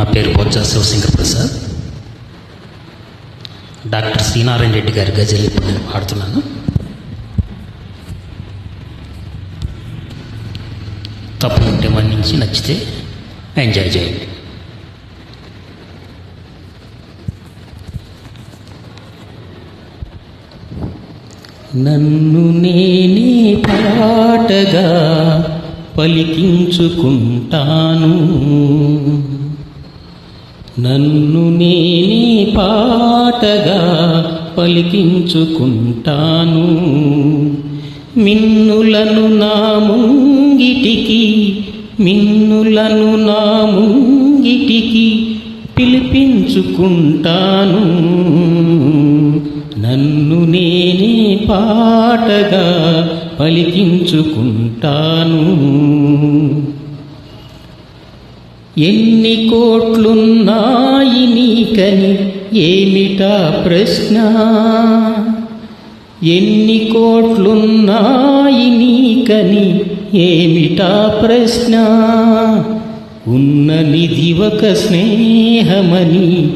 నా పేరు బొజ్జా శివశంకర్ ప్రసాద్ డాక్టర్ శ్రీనారాయణ రెడ్డి గారి గజల్ ఇప్పుడు నేను పాడుతున్నాను. తప్పు ఉంటే మన్నించి నచ్చితే ఎంజాయ్ చేయండి. నన్ను నేనే పాటగా పలికించుకుంటాను. నన్ను నేనే పాటగా పలికించుకుంటాను. మిన్నులను నా ముంగిటికి మిన్నులను నా ముంగిటికి పిలిపించుకుంటాను. నన్ను నేనే పాటగా పలికించుకుంటాను. ఎన్ని కోట్లున్నాయి నీకని ఏమిటా ప్రశ్న? ఎన్ని కోట్లున్నాయి నీకని ఏమిటా ప్రశ్న? ఉన్న నిధి ఒక స్నేహమని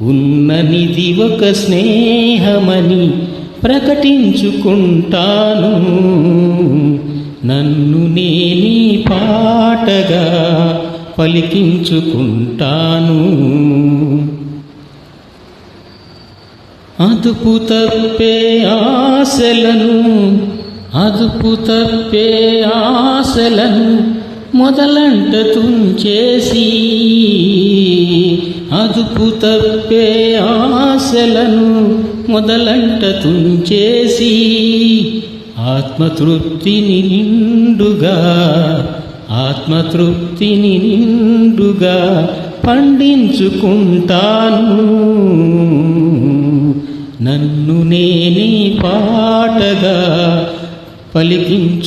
ఉన్న నిధి ఒక స్నేహమని ప్రకటించుకుంటాను. నన్ను నేని పాటగా పలికించుకుంటాను. అదుపు తప్పే ఆశలను అదుపు తప్పే ఆశలను మొదలంట తుంచేసి అదుపు తప్పే ఆశలను మొదలంట తుంచేసి ఆత్మతృప్తిని నిండుగా ఆత్మతృప్తిని నిండుగా పండించుకుంటాను. నన్ను నేనే పాటగా పలికించుకుంటాను.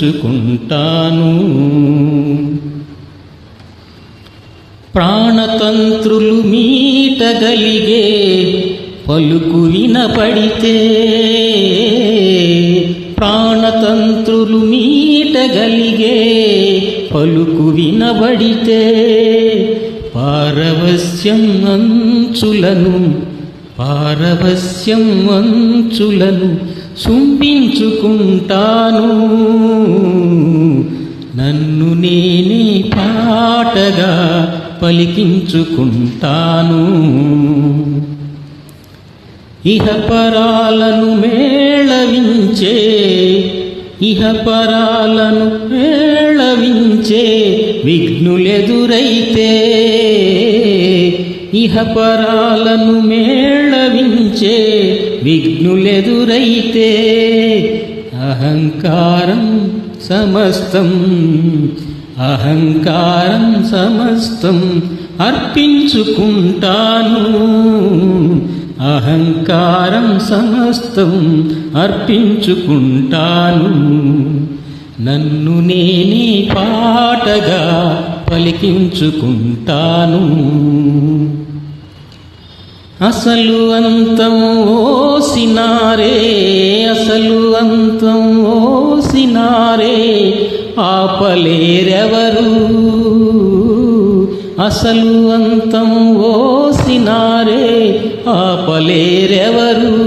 ప్రాణతంత్రులు మీటగలిగే పలుకు వినపడితే ప్రాణతంత్రులు మీటగలిగే పలుకు వినబడితే పారవస్యం అంచులను పారవస్యం అంచులను సుంపించుకుంటాను నన్ను నేనే పాటగా పలికించుకుంటాను. ఇహపరాలను మేళవించే ఇహపరాలను ఏళవించే విఘ్నులెదురైతే ఇహపరాలను మేళవించే విఘ్నులెదురైతే అహంకారం సమస్తం అహంకారం సమస్తం అర్పించుకుంటాను. అహంకారం సమస్తం అర్పించుకుంటాను. నన్ను నేనే పాటగా పలికించుకుంటాను. అసలు అంతం ఓసినారే అసలు అంతం ఓసినారే ఆపలేరెవరు? అసలు అంతం ఓసినారే ఆపలేరెవరు?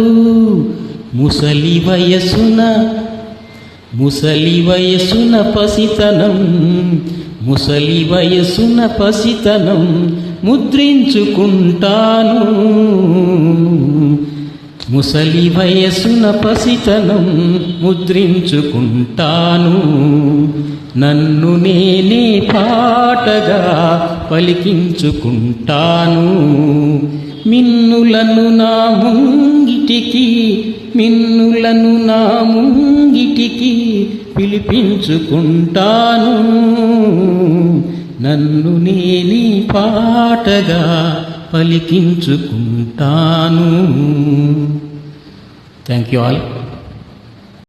ముసలి వయసున ముసలి వయసున పసితనం ముసలి వయసున పసితనం ముద్రించుకుంటాను. ముసలి వయసున పసితనం ముద్రించుకుంటాను. నన్ను నేనే పాటగా పలికించుకుంటాను. మిన్నులను నా ముంగిటికి మిన్నులను నా ముంగిటికి పిలిపించుకుంటాను. నన్ను నేని పాటగా పలికించుకుంటాను. Thank you all